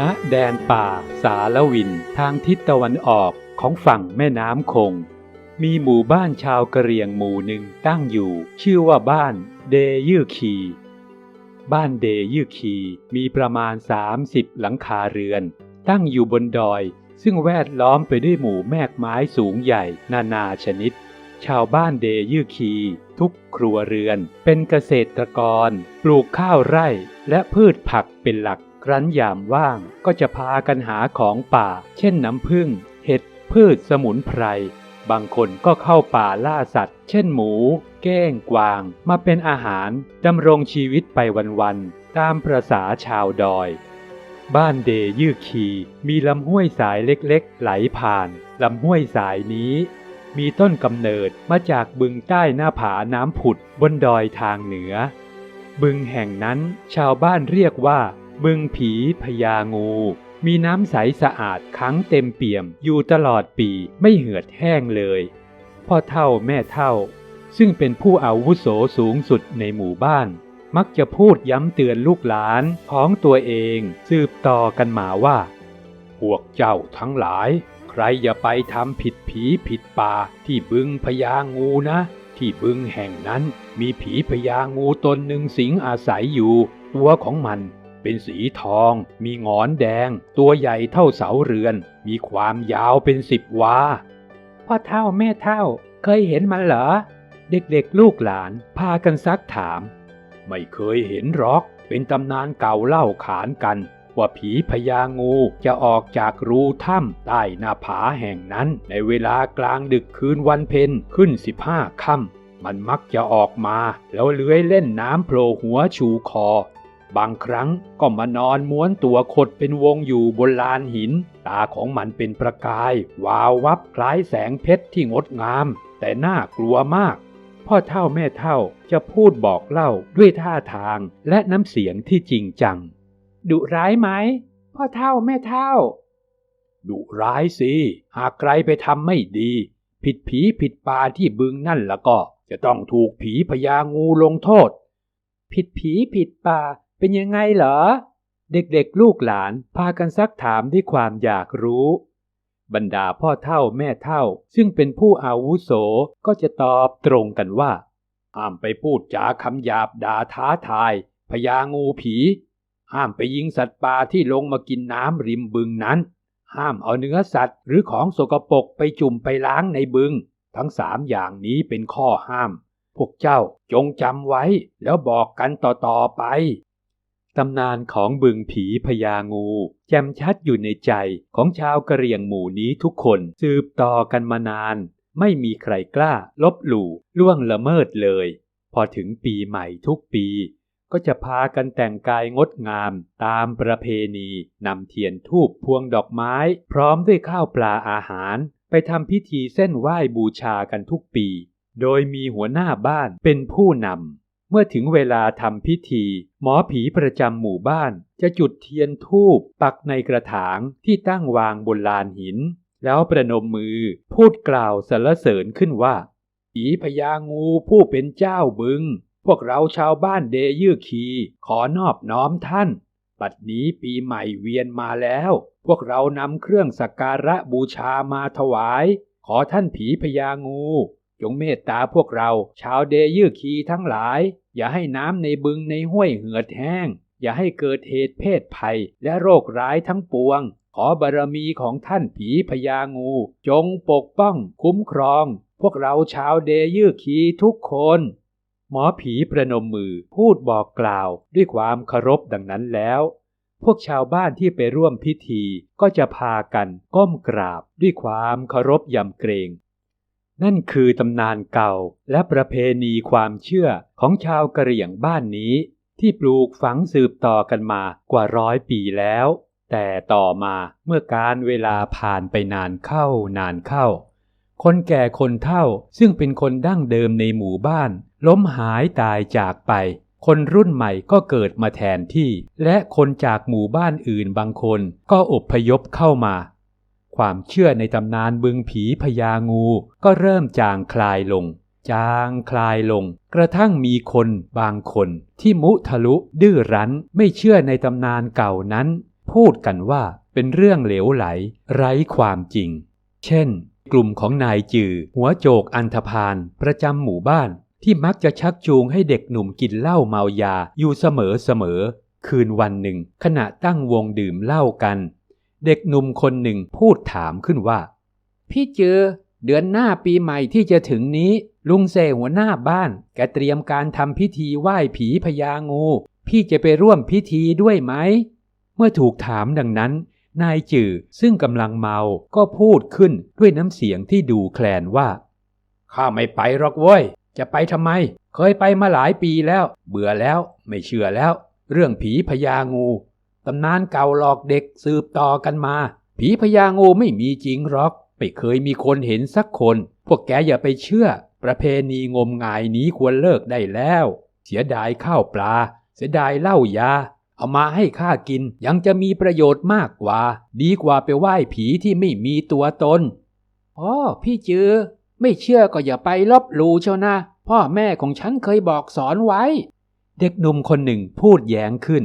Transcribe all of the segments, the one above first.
ณแดนป่าสาลวินทางทิศตะวันออกของฝั่งแม่น้ำคง มีหมู่บ้านชาวกะเหรี่ยงหมู่หนึ่งตั้งอยู่ ชื่อว่าบ้านเดยือคี บ้านเดยือคีมีประมาณ 30 หลังคาเรือน ตั้งอยู่บนดอย ซึ่งแวดล้อมไปด้วยหมู่แมกไม้สูงใหญ่นานาชนิด ชาวบ้านเดยือคี ทุกครัวเรือน เป็นเกษตรกร ปลูกข้าวไร่และพืชผักเป็นหลัก ครั้นยามว่างก็จะพากันหาของป่า เช่นน้ำผึ้งเห็ดพืชสมุนไพร บางคนก็เข้าป่าล่าสัตว์ เช่นหมูเก้งกวาง มาเป็นอาหารดำรงชีวิตไปวันๆ ตามประษาชาวดอย บ้านเดยือคีมีลำห้วยสายเล็กๆ ไหลผ่านลำห้วยสายนี้ มีต้นกำเนิดมาจากบึงใต้หน้าผาน้ำผุดบนดอยทางเหนือ บึงแห่งนั้นชาวบ้านเรียกว่า บึงผีพญางู มีน้ำใสสะอาดขังเต็มเปี่ยมอยู่ตลอดปีไม่เหือดแห้งเลย พ่อเท่าแม่เท่า ซึ่งเป็นผู้อาวุโสสูงสุดในหมู่บ้าน มักจะพูดย้ำเตือนลูกหลานของตัวเองสืบต่อกันมาว่า พวกเจ้าทั้งหลาย ใครอย่าไปทำผิดผีผิดป่าที่บึงพญางูนะที่บึงแห่งนั้นมีผีพญางูตนหนึ่งสิงอาศัยอยู่ ตัวของมัน เป็นสีทอง มีงอนแดง ตัวใหญ่เท่าเสาเรือน มีความยาวเป็นสิบวา พ่อเท่าแม่เท่า เคยเห็นมันเหรอ เด็กๆลูกหลานพากันซักถาม ไม่เคยเห็นหรอก เป็นตำนานเก่าเล่าขานกัน ว่าผีพญางูจะออกจากรูถ้ำใต้หน้าผาแห่งนั้น ในเวลากลางดึกคืนวันเพ็ญขึ้นสิบห้าค่ำมันมักจะออกมาแล้วเลื้อยเล่นน้ำโผล่หัวชูคอ บางครั้งก็มานอนม้วนตัวขดเป็นวงอยู่บนลานหิน ตาของมันเป็นประกาย วาววับคล้ายแสงเพชรที่งดงาม แต่น่ากลัวมาก พ่อเท่าแม่เท่าจะพูดบอกเล่าด้วยท่าทางและน้ำเสียงที่จริงจัง ดุร้ายไหม พ่อเท่าแม่เท่า ดุร้ายสิ หากใครไปทำไม่ดี ผิดผีผิดป่าที่บึงนั่นแล้วก็ จะต้องถูกผีพญางูลงโทษ ผิดผีผิดป่า เป็นยังไงเหรอ เด็กๆลูกหลานพากันซักถามด้วยความอยากรู้ บรรดาพ่อเท่าแม่เท่า ซึ่งเป็นผู้อาวุโสก็จะตอบตรงกันว่าห้ามไปพูดจาคำหยาบด่าท้าทายพญางูผี ห้ามไปยิงสัตว์ป่าที่ลงมากินน้ำริมบึงนั้น ห้ามเอาเนื้อสัตว์หรือของสกปรกไปจุ่มไปล้างในบึง ทั้งสามอย่างนี้เป็นข้อห้าม พวกเจ้าจงจำไว้แล้วบอกกันต่อๆไป ตำนานของบึงผีพญางูแจ่มชัดอยู่ในใจของชาวกะเหรี่ยงหมู่นี้ทุกคนสืบต่อกันมานาน ไม่มีใครกล้า ลบหลู่ล่วงละเมิดเลย พอถึงปีใหม่ทุกปี ก็จะพากันแต่งกายงดงามตามประเพณีนำเทียนทูบพวงดอกไม้ พร้อมด้วยข้าวปลาอาหาร ไปทำพิธีเส้นไหว้บูชากันทุกปี โดยมีหัวหน้าบ้านเป็นผู้นำ เมื่อถึงเวลาทำพิธี หมอผีประจำหมู่บ้าน จะจุดเทียนทูบปักในกระถางที่ตั้งวางบนลานหิน แล้วประนมมือพูดกล่าวสรรเสริญขึ้นว่าผีพญางูผู้เป็นเจ้าบึง พวกเราชาวบ้านเดยือคีขอนอบน้อมท่าน บัดนี้ปีใหม่เวียนมาแล้ว พวกเรานำเครื่องสักการะบูชามาถวาย ขอท่านผีพญางู จงเมตตาพวกเรา ชาวเดยือคีทั้งหลาย อย่าให้น้ำในบึงในห้วยเหือดแห้ง อย่าให้เกิดเหตุเพศภัยและโรคร้ายทั้งปวง ขอบารมีของท่านผีพญางู จงปกป้องคุ้มครอง พวกเราชาวเดยือคีทุกคน หมอผีประนมมือพูดบอกกล่าวด้วยความเคารพดังนั้นแล้ว พวกชาวบ้านที่ไปร่วมพิธีก็จะพากันก้มกราบด้วยความเคารพยำเกรง นั่นคือตำนานเก่าและประเพณีความเชื่อของชาวกะเหรี่ยงบ้านนี้ ที่ปลูกฝังสืบต่อกันมากว่าร้อยปีแล้ว แต่ต่อมาเมื่อการเวลาผ่านไปนานเข้านานเข้า คนแก่คนเฒ่าซึ่งเป็นคนดั้งเดิมในหมู่บ้าน ล้มหายตายจากไป คนรุ่นใหม่ก็เกิดมาแทนที่ และคนจากหมู่บ้านอื่นบางคนก็อพยพเข้ามา ความเชื่อในตำนานบึงผีพญางูก็เริ่มจางคลายลง จางคลายลง กระทั่งมีคนบางคนที่มุทะลุ ดื้อรั้นไม่เชื่อในตำนานเก่านั้น พูดกันว่าเป็นเรื่องเหลวไหล ไร้ความจริง เช่น กลุ่มของนายจือ หัวโจกอันธพาลประจำหมู่บ้านที่มักจะชักจูงให้เด็กหนุ่มกินเหล้าเมายาอยู่เสมอเสมอ คืนวันหนึ่ง ขณะตั้งวงดื่มเหล้ากัน เด็กหนุ่มคนหนึ่งพูดถามขึ้นว่า พี่เจอ เดือนหน้าปีใหม่ที่จะถึงนี้ ลุงเสหัวหน้าบ้าน แกเตรียมการทำพิธีไหว้ผีพญางู พี่จะไปร่วมพิธีด้วยไหม เมื่อถูกถามดังนั้น นายจือซึ่งกำลังเมาก็พูดขึ้นด้วยน้ำเสียงที่ดูแคลนว่าข้าไม่ไปหรอกเว้ย จะไปทำไม เคยไปมาหลายปีแล้ว เบื่อแล้ว ไม่เชื่อแล้ว เรื่องผีพญางู ตำนานเก่าหลอกเด็กสืบต่อกันมา ผีพญางูไม่มีจริงหรอก ไม่เคยมีคนเห็นสักคน พวกแกอย่าไปเชื่อ ประเพณีงมงายนี้ควรเลิกได้แล้ว เสียดายข้าวปลา เสียดายเหล้ายา เอามาให้ข้ากินยังจะมีประโยชน์มากกว่า ดีกว่าไปไหว้ผีที่ไม่มีตัวตนอ๋อพี่จือ ไม่เชื่อก็อย่าไปลบหลู่เชียวนะ พ่อแม่ของฉันเคยบอกสอนไว้ เด็กหนุ่มคนหนึ่งพูดแย้งขึ้น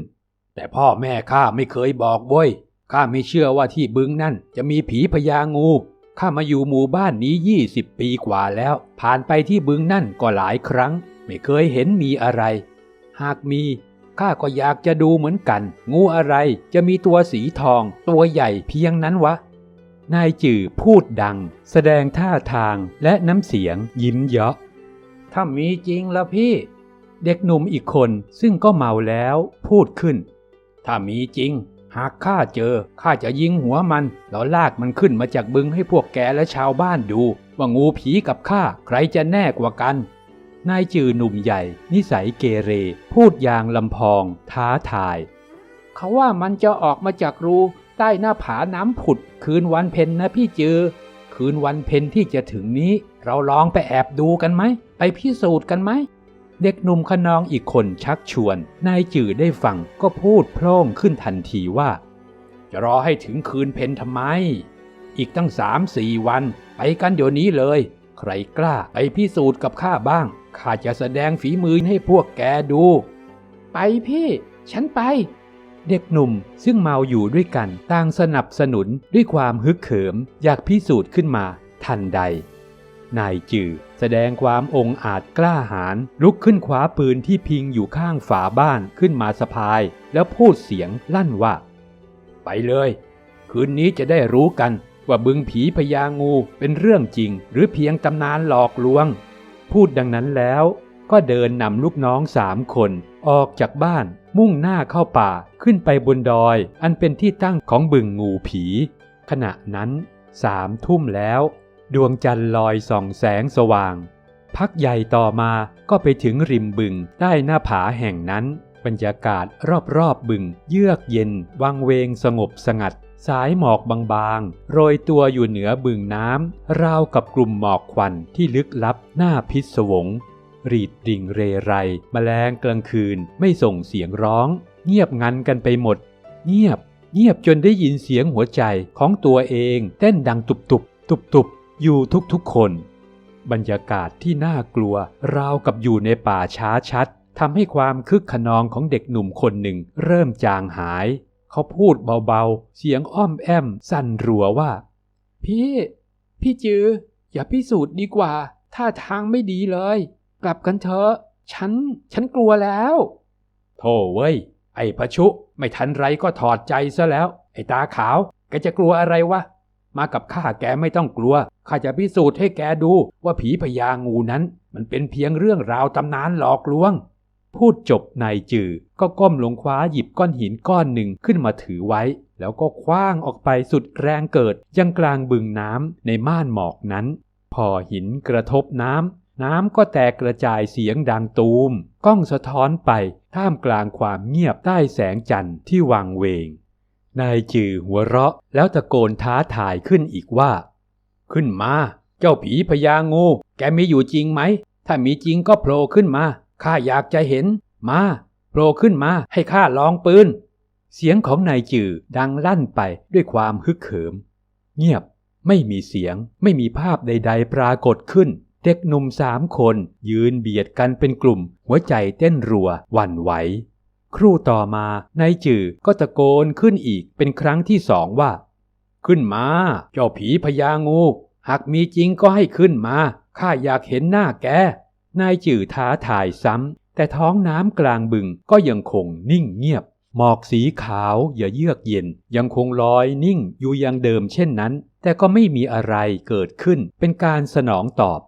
แต่พ่อแม่ข้าไม่เคยบอกเว้ยข้าไม่เชื่อว่าที่บึงนั่นจะมีผีพญางูข้ามาอยู่หมู่บ้านนี้ยี่สิบปีกว่าแล้ว ผ่านไปที่บึงนั่นก็หลายครั้ง ไม่เคยเห็นมีอะไร หากมีข้าก็อยากจะดูเหมือนกัน งูอะไรจะมีตัวสีทอง ตัวใหญ่เพียงนั้นวะ นายจือพูดดัง แสดงท่าทางและน้ำเสียงยิ้มเยาะถ้ามีจริงล้วพี่ เด็กหนุ่มอีกคนซึ่งก็เมาแล้วพูดขึ้น ถ้ามีจริง หากข้าเจอข้าจะยิงหัวมัน แล้วลากมันขึ้นมาจากบึงให้พวกแกและชาวบ้านดู ว่างูผีกับข้าใครจะแน่กว่ากันนายจือหนุ่มใหญ่ นิสัยเกเร พูดอย่างลำพอง ท้าทาย เขาว่ามันจะออกมาจากรูใต้หน้าผาน้ำผุด คืนวันเพ็ญนะพี่จือ คืนวันเพ็ญที่จะถึงนี้ เราลองไปแอบดูกันไหม ไปพิสูจน์กันไหม เด็กหนุ่มขนองอีกคนชักชวน นายจือได้ฟังก็พูดโพร่งขึ้นทันทีว่า จะรอให้ถึงคืนเพ็ญทำไม อีกตั้งสามสี่วัน ไปกันเดี๋ยวนี้เลย ใครกล้าไปพิสูจน์กับข้าบ้าง ข้าจะแสดงฝีมือให้พวกแกดู ไปพี่ ฉันไป เด็กหนุ่มซึ่งเมาอยู่ด้วยกันต่างสนับสนุนด้วยความฮึกเหิม อยากพิสูจน์ขึ้นมาทันใด นายจือแสดงความองอาจกล้าหาญลุกขึ้นคว้าปืนที่พิงอยู่ข้างฝาบ้านขึ้นมาสะพาย แล้วพูดเสียงลั่นว่า ไปเลย คืนนี้จะได้รู้กันว่าบึงผีพญางูเป็นเรื่องจริง หรือเพียงตำนานหลอกลวง พูดดังนั้นแล้วก็เดินนำลูกน้องสามคนออกจากบ้านมุ่งหน้าเข้าป่าขึ้นไปบนดอย อันเป็นที่ตั้งของบึงงูผี ขณะนั้นสามทุ่มแล้ว ดวงจันทร์ลอยส่องแสงสว่าง พักใหญ่ต่อมาก็ไปถึงริมบึงใต้หน้าผาแห่งนั้น บรรยากาศรอบๆบบึง เยือกเย็น วังเวงสงบสงัด สายหมอกบางๆ โรยตัวอยู่เหนือบึงน้ำราวกับกลุ่มหมอกควันที่ลึกลับหน้าพิศวง รีดดิ่งเรไรมแมลงกลางคืนไม่ส่งเสียงร้อง เงียบงันกันไปหมด เงียบ เงียบจนได้ยินเสียงหัวใจของตัวเอง เต้นดังตุบตุบตุบตุบๆ อยู่ทุกๆคน บรรยากาศที่น่ากลัวราวกับอยู่ในป่าช้าชัดทำให้ความคึกขนองของเด็กหนุ่มคนหนึ่งเริ่มจางหาย เขาพูดเบาๆ เสียงอ้อมแอม สั่นรัวว่า พี่ พี่จือ อย่าพิสูจน์ดีกว่า ท่าทางไม่ดีเลย กลับกันเถอะ ฉัน ฉันกลัวแล้ว โธ่เว้ย ไอ้พระชุ ไม่ทันไรก็ถอดใจซะแล้ว ไอ้ตาขาว แกจะกลัวอะไรวะ มากับข้าแกไม่ต้องกลัว ข้าจะพิสูจน์ให้แกดูว่าผีพญางูนั้น มันเป็นเพียงเรื่องราวตำนานหลอกลวง พูดจบนายจือก็ก้มลงคว้าหยิบก้อนหินก้อนหนึ่งขึ้นมาถือไว้ แล้วก็คว้างออกไปสุดแรงเกิดยังกลางบึงน้ำในม่านหมอกนั้น พอหินกระทบน้ำน้ำก็แตกกระจายเสียงดังตูม ก้องสะท้อนไปท่ามกลางความเงียบใต้แสงจันทร์ที่วังเวง นายจือหัวเราะแล้วตะโกนท้าทายขึ้นอีกว่า ขึ้นมา เจ้าผีพญางู แกมีอยู่จริงไหม ถ้ามีจริงก็โผล่ขึ้นมา ข้าอยากจะเห็น มาโผล่ขึ้นมาให้ข้าลองปืน เสียงของนายจือดังลั่นไปด้วยความฮึกเหิม เงียบ ไม่มีเสียง ไม่มีภาพใด ๆ ปรากฏขึ้น เด็กหนุ่มสามคน ยืนเบียดกันเป็นกลุ่ม หัวใจเต้นรัวหวั่นไหว ครู่ต่อมานายจือก็ตะโกนขึ้นอีกเป็นครั้งที่สองว่า ขึ้นมา เจ้าผีพญางู หากมีจริงก็ให้ขึ้นมาข้าอยากเห็นหน้าแกนายจือท้าทายซ้ำ แต่ท้องน้ำกลางบึงก็ยังคงนิ่งเงียบ หมอกสีขาวอย่าเยือกเย็น ยังคงลอยนิ่งอยู่อย่างเดิมเช่นนั้น แต่ก็ไม่มีอะไรเกิดขึ้นเป็นการสนองตอบ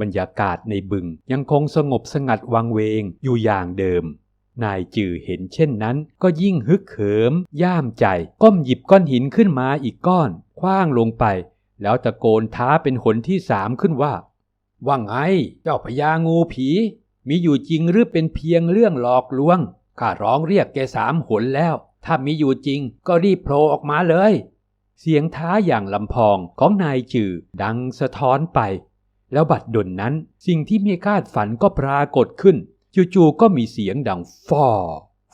บรรยากาศในบึงยังคงสงบสงัดวังเวงอยู่อย่างเดิม นายจือเห็นเช่นนั้น ก็ยิ่งฮึกเหิม ย่ามใจ ก้มหยิบก้อนหินขึ้นมาอีกก้อนคว้างลงไป แล้วตะโกนท้าเป็นหนที่สามขึ้นว่า ว่าไง เจ้าพญางูผี มีอยู่จริงหรือเป็นเพียงเรื่องหลอกลวง ข้าร้องเรียกแกสามหนแล้ว ถ้ามีอยู่จริงก็รีบโผล่ออกมาเลย เสียงท้าอย่างลำพองของนายจือดังสะท้อนไป แล้วบัดดลนั้นสิ่งที่ไม่คาดฝันก็ปรากฏขึ้น จู่ๆก็มีเสียงดังฟอ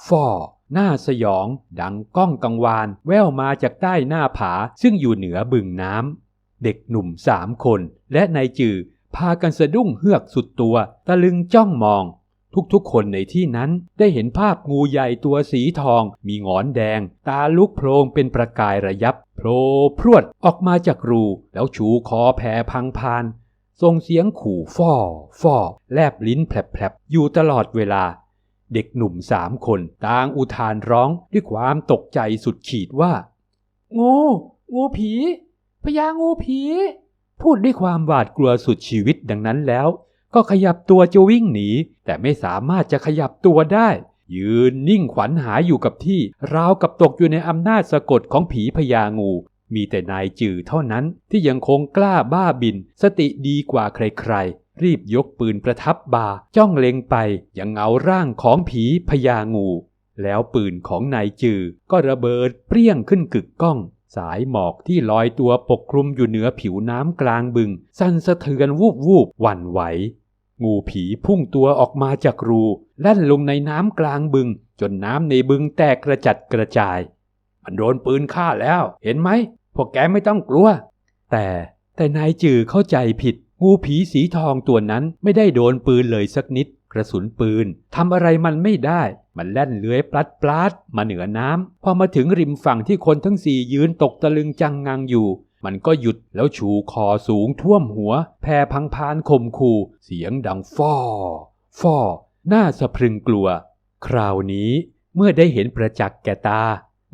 ฟอหน้าสยอง ดังก้องกังวาน แว่วมาจากใต้หน้าผาซึ่งอยู่เหนือบึงน้ำ เด็กหนุ่มสามคน และนายจือ พากันสะดุ้งเฮือกสุดตัว ตะลึงจ้องมอง ทุกๆคนในที่นั้นได้เห็นภาพงูใหญ่ตัวสีทอง มีงอนแดง ตาลุกโพลงเป็นประกายระยับโผล่พรวดออกมาจากรู แล้วชูคอแผ่พังพาน ส่งเสียงขู่ฟ่อฟ่อแลบลิ้นแผลบๆอยู่ตลอดเวลา เด็กหนุ่มสามคนต่างอุทานร้องด้วยความตกใจสุดขีดว่า งูงูผีพญางูผี พูดด้วยความหวาดกลัวสุดชีวิตดังนั้นแล้ว ก็ขยับตัวจะวิ่งหนี แต่ไม่สามารถจะขยับตัวได้ ยืนนิ่งขวัญหายอยู่กับที่ ราวกับตกอยู่ในอำนาจสะกดของผีพญางู มีแต่นายจือเท่านั้นที่ยังคงกล้าบ้าบิน สติดีกว่าใครๆ รีบยกปืนประทับบาจ้องเล็งไปยังเงาร่างของผีพญางู แล้วปืนของนายจือก็ระเบิดเปรี้ยงขึ้นกึกก้อง สายหมอกที่ลอยตัวปกคลุมอยู่เหนือผิวน้ำกลางบึง สั่นสะเทือนวูบวูบหวั่นไหว งูผีพุ่งตัวออกมาจากรูแล่นลงในน้ำกลางบึง จนน้ำในบึงแตกกระจัดกระจายมันโดนปืนฆ่าแล้ว เห็นไหม พวกแกไม่ต้องกลัว แต่แต่นายจือเข้าใจผิด งูผีสีทองตัวนั้นไม่ได้โดนปืนเลยสักนิด กระสุนปืนทำอะไรมันไม่ได้ มันแล่นเลื้อยปลัดปลาดมาเหนือน้ำพอมาถึงริมฝั่งที่คนทั้งสี่ยืนตกตะลึงจังงังอยู่ มันก็หยุดแล้วชูคอสูงท่วมหัว แผ่พังพานข่มขู่เสียงดังฟอฟอหน้าสะพรึงกลัว คราวนี้เมื่อได้เห็นประจักษ์แก่ตา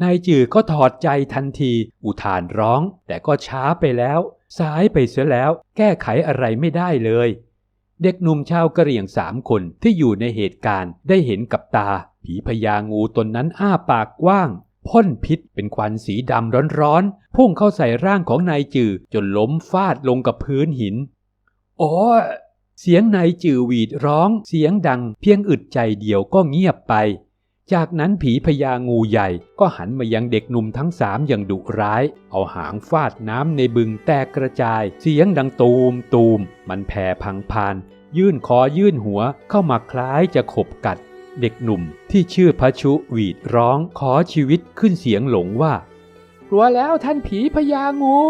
นายจือก็ถอดใจทันที อุทานร้อง แต่ก็ช้าไปแล้ว สายไปเสียแล้ว แก้ไขอะไรไม่ได้เลย เด็กหนุ่มชาวกะเหรี่ยงสามคนที่อยู่ในเหตุการณ์ได้เห็นกับตา ผีพญางูตนนั้นอ้าปากกว้างพ่นพิษเป็นควันสีดำร้อนๆ พุ่งเข้าใส่ร่างของนายจือจนล้มฟาดลงกับพื้นหิน โอ้เสียงนายจือหวีดร้อง เสียงดังเพียงอึดใจเดียวก็เงียบไป จากนั้นผีพญางูใหญ่ก็หันมายังเด็กหนุ่มทั้งสามอย่างดุร้าย เอาหางฟาดน้ำในบึงแตกกระจาย เสียงดังตูมตูม มันแผ่พังพาน ยื่นคอยื่นหัวเข้ามาคล้ายจะขบกัด เด็กหนุ่มที่ชื่อพระชุหวีดร้องขอชีวิตขึ้นเสียงหลงว่ากลัวแล้วท่านผีพญางู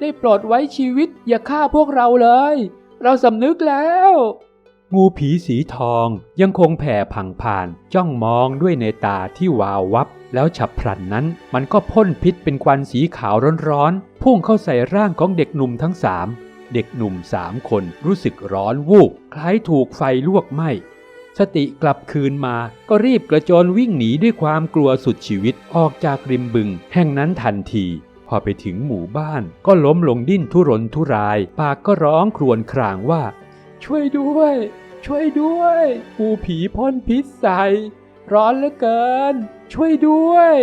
ได้โปรดไว้ชีวิตอย่าฆ่าพวกเราเลย เราสำนึกแล้ว งูผีสีทองยังคงแผ่พังผ่านจ้องมองด้วยในตาที่วาววับ แล้วฉับพลันนั้น มันก็พ่นพิษเป็นควันสีขาวร้อนๆ พุ่งเข้าใส่ร่างของเด็กหนุ่มทั้งสามเด็กหนุ่มสามคนรู้สึกร้อนวูบคล้ายถูกไฟลวกไหม้สติกลับคืนมาก็รีบกระโจนวิ่งหนีด้วยความกลัวสุดชีวิตออกจากริมบึง แห่งนั้นทันที พอไปถึงหมู่บ้านก็ล้มลงดิ้นทุรนทุราย ปากก็ร้องครวญครางว่า ช่วยด้วย ช่วยด้วย ปูผีพ่นพิษใส่ร้อนเหลือเกิน ช่วยด้วย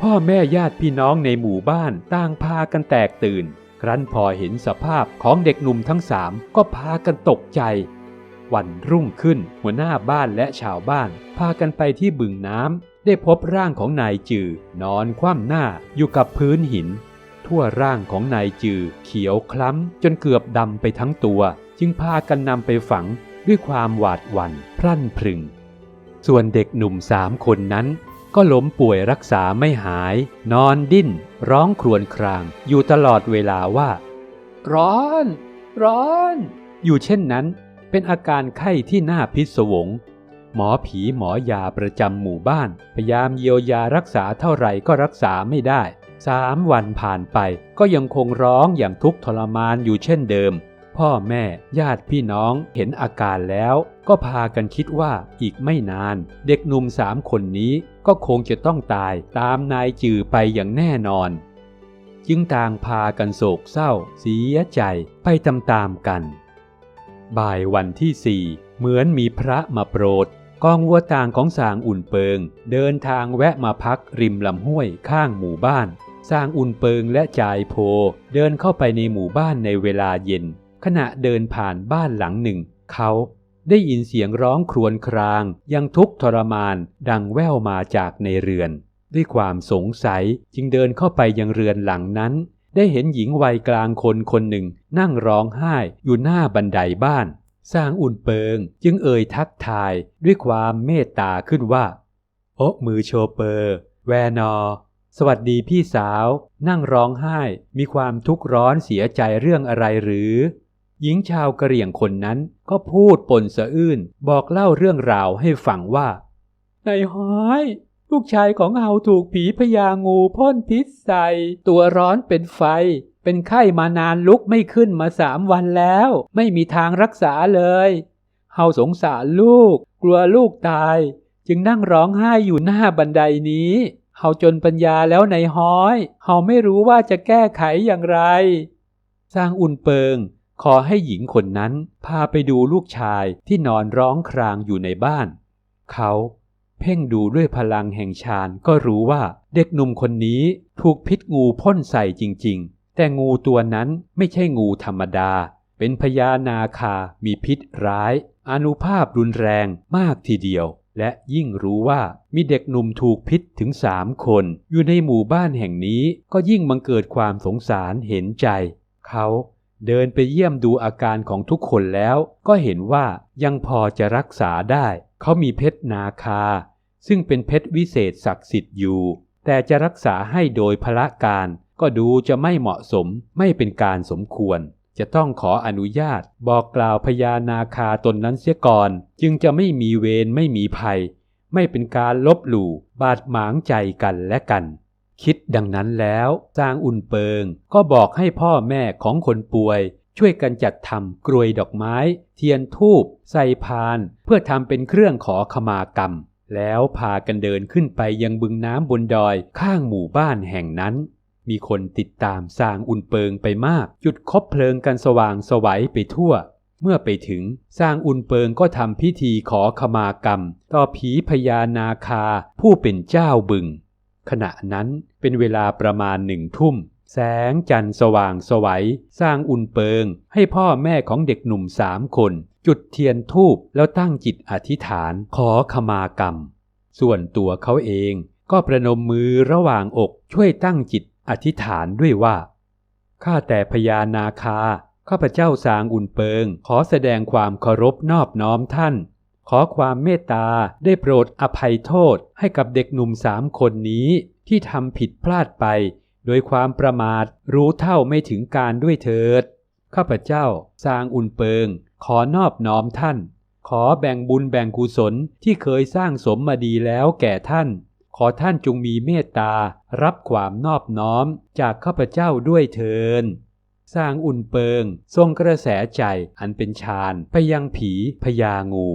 พ่อแม่ญาติพี่น้องในหมู่บ้านต่างพากันแตกตื่น ครั้นพอเห็นสภาพของเด็กหนุ่มทั้งสามก็พากันตกใจ วันรุ่งขึ้นหัวหน้าบ้านและชาวบ้าน พากันไปที่บึงน้ำได้พบร่างของนายจือนอนคว่ำหน้าอยู่กับพื้นหิน ทั่วร่างของนายจือ เขียวคล้ำจนเกือบดำไปทั้งตัว จึงพากันนำไปฝัง ด้วยความหวาดหวั่นพรั่นพรึง ส่วนเด็กหนุ่มสามคนนั้น ก็ล้มป่วยรักษาไม่หาย นอนดิ้น ร้องครวญคราง อยู่ตลอดเวลาว่า ร้อน ร้อน อยู่เช่นนั้น เป็นอาการไข้ที่น่าพิศวง หมอผีหมอยาประจำหมู่บ้าน พยายามเยียวยารักษาเท่าไหร่ก็รักษาไม่ได้สามวันผ่านไปก็ยังคงร้องอย่างทุกข์ทรมานอยู่เช่นเดิม พ่อแม่ญาติพี่น้องเห็นอาการแล้ว ก็พากันคิดว่าอีกไม่นาน เด็กหนุ่มสามคนนี้ก็คงจะต้องตายตามนายจือไปอย่างแน่นอน จึงต่างพากันโศกเศร้า เสียใจไปตามๆกัน บ่ายวันที่สี่เหมือนมีพระมาโปรดกองวัวต่างของสางอุ่นเปิง เดินทางแวะมาพักริมลำห้วยข้างหมู่บ้าน สางอุ่นเปิงและจายโพ เดินเข้าไปในหมู่บ้านในเวลาเย็น ขณะเดินผ่านบ้านหลังหนึ่ง เขาได้ยินเสียงร้องครวญครางยังทุกข์ทรมานดังแว่วมาจากในเรือน ด้วยความสงสัยจึงเดินเข้าไปยังเรือนหลังนั้น ได้เห็นหญิงวัยกลางคนคนหนึ่ง นั่งร้องไห้อยู่หน้าบันไดบ้าน สร้างอุ่นเปิงจึงเอ่ยทักทายด้วยความเมตตาขึ้นว่า โอ้มือโชเปอร์ แวนอ สวัสดีพี่สาว นั่งร้องไห้มีความทุกข์ร้อนเสียใจเรื่องอะไรหรือ หญิงชาวกะเหรี่ยงคนนั้นก็พูดปนสะอื้นบอกเล่าเรื่องราวให้ฟังว่าในห้อย ลูกชายของเฮาถูกผีพญางูพ่นพิษใส่ ตัวร้อนเป็นไฟ เป็นไข้มานานลุกไม่ขึ้นมาสามวันแล้ว ไม่มีทางรักษาเลย เฮาสงสารลูก กลัวลูกตาย จึงนั่งร้องไห้อยู่หน้าบันไดนี้เฮาจนปัญญาแล้วในห้อย เฮาไม่รู้ว่าจะแก้ไขอย่างไร สร้างอุ่นเปิง ขอให้หญิงคนนั้นพาไปดูลูกชายที่นอนร้องครางอยู่ในบ้าน เขาเพ่งดูด้วยพลังแห่งฌานก็รู้ว่าเด็กหนุ่มคนนี้ถูกพิษงูพ่นใส่จริง ๆ แต่งูตัวนั้นไม่ใช่งูธรรมดา เป็นพญานาคา มีพิษร้าย อนุภาพรุนแรงมากทีเดียว และยิ่งรู้ว่ามีเด็กหนุ่มถูกพิษถึงสามคน อยู่ในหมู่บ้านแห่งนี้ก็ยิ่งบังเกิดความสงสารเห็นใจ เขา เดินไปเยี่ยมดูอาการของทุกคนแล้ว ก็เห็นว่ายังพอจะรักษาได้ เขามีเพชรนาคา ซึ่งเป็นเพชรวิเศษศักดิ์สิทธิ์อยู่ แต่จะรักษาให้โดยพละการ ก็ดูจะไม่เหมาะสมไม่เป็นการสมควร จะต้องขออนุญาต บอกกล่าวพญานาคาตนนั้นเสียก่อน จึงจะไม่มีเวรไม่มีภัย ไม่เป็นการลบหลู่บาดหมางใจกันและกัน คิดดังนั้นแล้วจางอุ่นเปิง ก็บอกให้พ่อแม่ของคนป่วย ช่วยกันจัดทำกรวยดอกไม้ เทียนทูบใส่พาน เพื่อทำเป็นเครื่องขอขมากรรม แล้วพากันเดินขึ้นไปยังบึงน้ำบนดอยข้างหมู่บ้านแห่งนั้น มีคนติดตามสร้างอุ่นเปิงไปมาก จุดคบเพลิงกันสว่างสวัยไปทั่วเมื่อไปถึงสร้างอุ่นเปิงก็ทำพิธีขอขมากรรม ต่อผีพญานาคาผู้เป็นเจ้าบึง ขณะนั้นเป็นเวลาประมาณหนึ่งทุ่ม แสงจันทร์สว่างสวัย สร้างอุ่นเปิง ให้พ่อแม่ของเด็กหนุ่มสามคน จุดเทียนทูบแล้วตั้งจิตอธิษฐานขอขมากรรม ส่วนตัวเขาเองก็ประนมมือระหว่างอกช่วยตั้งจิตอธิษฐานด้วยว่า ข้าแต่พญานาคา ข้าพเจ้าสางอุ่นเปิง ขอแสดงความเคารพนอบน้อมท่าน ขอความเมตตาได้โปรดอภัยโทษให้กับเด็กหนุ่มสามคนนี้ที่ทำผิดพลาดไป โดยความประมาทรู้เท่าไม่ถึงการด้วยเถิด ข้าพเจ้าสร้างอุ่นเปิง ขอนอบน้อมท่าน ขอแบ่งบุญแบ่งกุศลที่เคยสร้างสมมาดีแล้วแก่ท่าน ขอท่านจงมีเมตตารับความนอบน้อมจากข้าพเจ้าด้วยเถินสร้างอุ่นเปิง ทรงกระแสใจอันเป็นฌานไปยังผีพญางู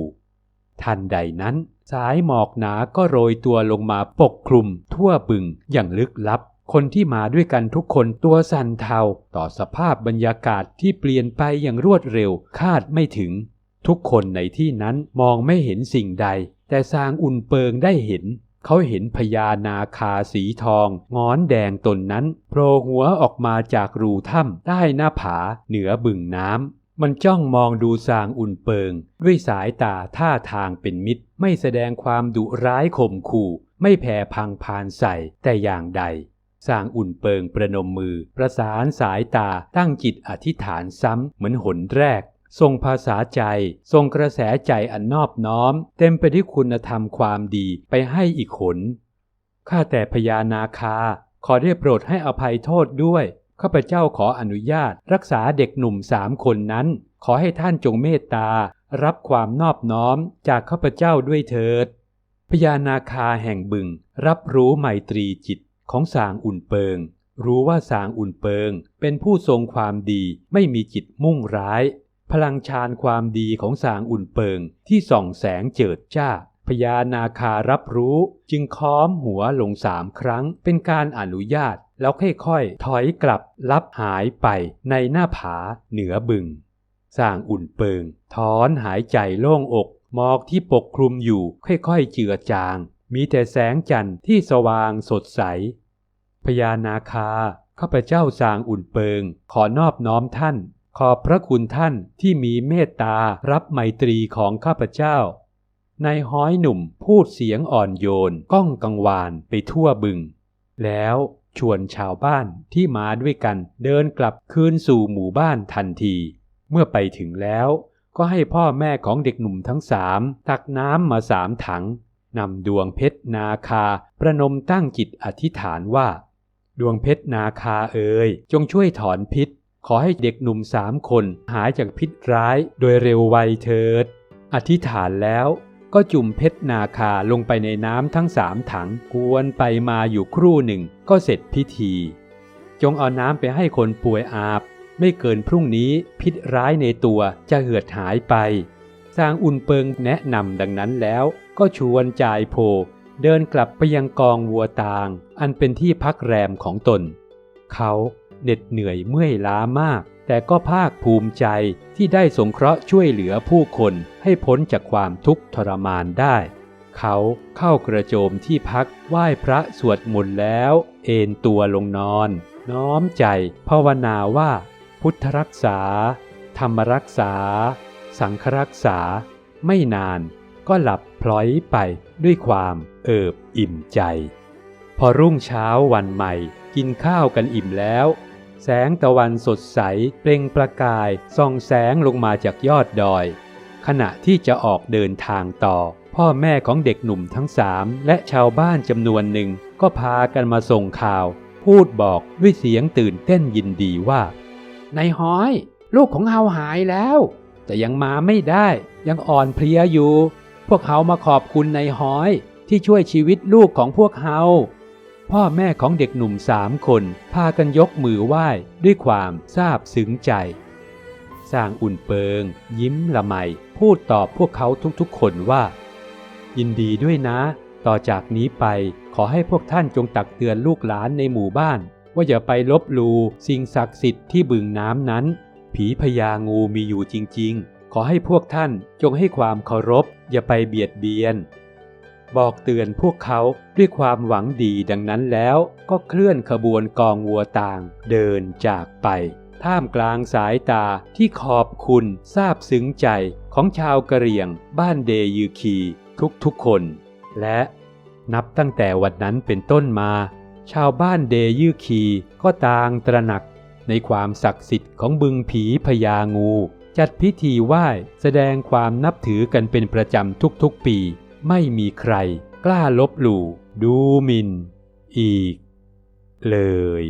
ทันใดนั้นสายหมอกหนาก็โรยตัวลงมาปกคลุม ทั่วบึงอย่างลึกลับ คนที่มาด้วยกันทุกคนตัวสั่นเทาต่อสภาพบรรยากาศที่เปลี่ยนไปอย่างรวดเร็วคาดไม่ถึง ทุกคนในที่นั้นมองไม่เห็นสิ่งใด แต่สางอุ่นเปิงได้เห็น เขาเห็นพญานาคาสีทองงอนแดงตนนั้นโผล่หัวออกมาจากรูถ้ำใต้หน้าผาเหนือบึงน้ำ มันจ้องมองดูสางอุ่นเปิง ด้วยสายตาท่าทางเป็นมิตร ไม่แสดงความดุร้ายข่มขู่ ไม่แผ่พังพานใส่แต่อย่างใดสางอุ่นเปิงประนมมือ ประสานสายตาตั้งจิตอธิษฐานซ้ำเหมือนหนแรก ทรงภาษาใจ ทรงกระแสใจอันนอบน้อม เต็มไปด้วยคุณธรรมความดีไปให้อีกหนข้าแต่พญานาคา ขอได้โปรดให้อภัยโทษด้วย ข้าพเจ้าขออนุญาต รักษาเด็กหนุ่มสามคนนั้น ขอให้ท่านจงเมตตา รับความนอบน้อมจากข้าพเจ้าด้วยเถิด พญานาคาแห่งบึง รับรู้ไมตรีจิตของสางอุ่นเปิง รู้ว่าสางอุ่นเปิง เป็นผู้ทรงความดีไม่มีจิตมุ่งร้าย พลังฌานความดีของสางอุ่นเปิงที่ส่องแสงเจิดจ้า พญานาคารับรู้จึงค้อมหัวลงสามครั้ง เป็นการอนุญาตแล้วค่อยๆ ถอยกลับลับหายไปในหน้าผาเหนือบึง สร้างอุ่นเปิง ถอนหายใจโล่งอกหมอกที่ปกคลุมอยู่ค่อยๆ เจือจาง มีแต่แสงจันทร์ที่สว่างสดใส พญานาคาข้าพเจ้าสร้างอุ่นเปิง ขอนอบน้อมท่าน ขอบพระคุณท่านที่มีเมตตารับไมตรีของข้าพเจ้า นายห้อยหนุ่มพูดเสียงอ่อนโยนก้องกังวานไปทั่วบึง แล้วชวนชาวบ้านที่มาด้วยกันเดินกลับคืนสู่หมู่บ้านทันที เมื่อไปถึงแล้วก็ให้พ่อแม่ของเด็กหนุ่มทั้งสามตักน้ำมาสามถังนำดวงเพชรนาคาประนมตั้งจิตอธิษฐานว่า ดวงเพชรนาคาเอ๋ยจงช่วยถอนพิษ ขอให้เด็กหนุ่มสามคนหายจากพิษร้ายโดยเร็วไวเถิด อธิษฐานแล้ว ก็จุ่มเพชรนาคาลงไปในน้ำทั้งสามถังกวนไปมาอยู่ครู่หนึ่งก็เสร็จพิธี จงเอาน้ำไปให้คนป่วยอาบ ไม่เกินพรุ่งนี้พิษร้ายในตัวจะเหือดหายไป สร้างอุ่นเปิงแนะนำดังนั้นแล้ว ก็ชวนจ่ายโพ เดินกลับไปยังกองวัวตาง อันเป็นที่พักแรมของตน เขาเหน็ดเหนื่อยเมื่อยล้ามาก แต่ก็ภาคภูมิใจที่ได้สงเคราะห์ช่วยเหลือผู้คนให้พ้นจากความทุกข์ทรมานได้ เขาเข้ากระโจมที่พักไหว้พระสวดมนต์แล้ว เอนตัวลงนอน น้อมใจภาวนาว่า พุทธรักษา ธรรมรักษา สังฆรักษา ไม่นานก็หลับพลอยไปด้วยความเอิบอิ่มใจ พอรุ่งเช้าวันใหม่กินข้าวกันอิ่มแล้ว แสงตะวันสดใสเปล่งประกายส่องแสงลงมาจากยอดดอย ขณะที่จะออกเดินทางต่อ พ่อแม่ของเด็กหนุ่มทั้งสามและชาวบ้านจำนวนหนึ่งก็พากันมาส่งข่าว พูดบอกด้วยเสียงตื่นเต้นยินดีว่านายห้อย ลูกของเฮาหายแล้ว แต่ยังมาไม่ได้ยังอ่อนเพลียอยู่ พวกเขามาขอบคุณนายห้อย ที่ช่วยชีวิตลูกของพวกเฮา พ่อแม่ของเด็กหนุ่มสามคน พากันยกมือไหว้ด้วยความซาบซึ้งใจ สร้างอุ่นเปิง ยิ้มละไม พูดตอบพวกเขาทุกๆคนว่า ยินดีด้วยนะ ต่อจากนี้ไปขอให้พวกท่านจงตักเตือนลูกหลานในหมู่บ้าน ว่าอย่าไปลบหลูสิ่งศักดิ์สิทธิ์ที่บึงน้ำนั้น ผีพญางูมีอยู่จริง ๆ ขอให้พวกท่านจงให้ความเคารพ อย่าไปเบียดเบียน บอกเตือนพวกเขาด้วยความหวังดีดังนั้นแล้วก็เคลื่อนขบวนกองวัวต่างเดินจากไป ท่ามกลางสายตาที่ขอบคุณซาบซึ้งใจของชาวกะเหรี่ยงบ้านเดยือคีทุกๆคน และนับตั้งแต่วันนั้นเป็นต้นมา ชาวบ้านเดยือคีก็ต่างตระหนักในความศักดิ์สิทธิ์ของบึงผีพญางู จัดพิธีไหว้แสดงความนับถือกันเป็นประจำทุกๆปี ไม่มีใครกล้าลบหลู่ดูหมินอีกเลย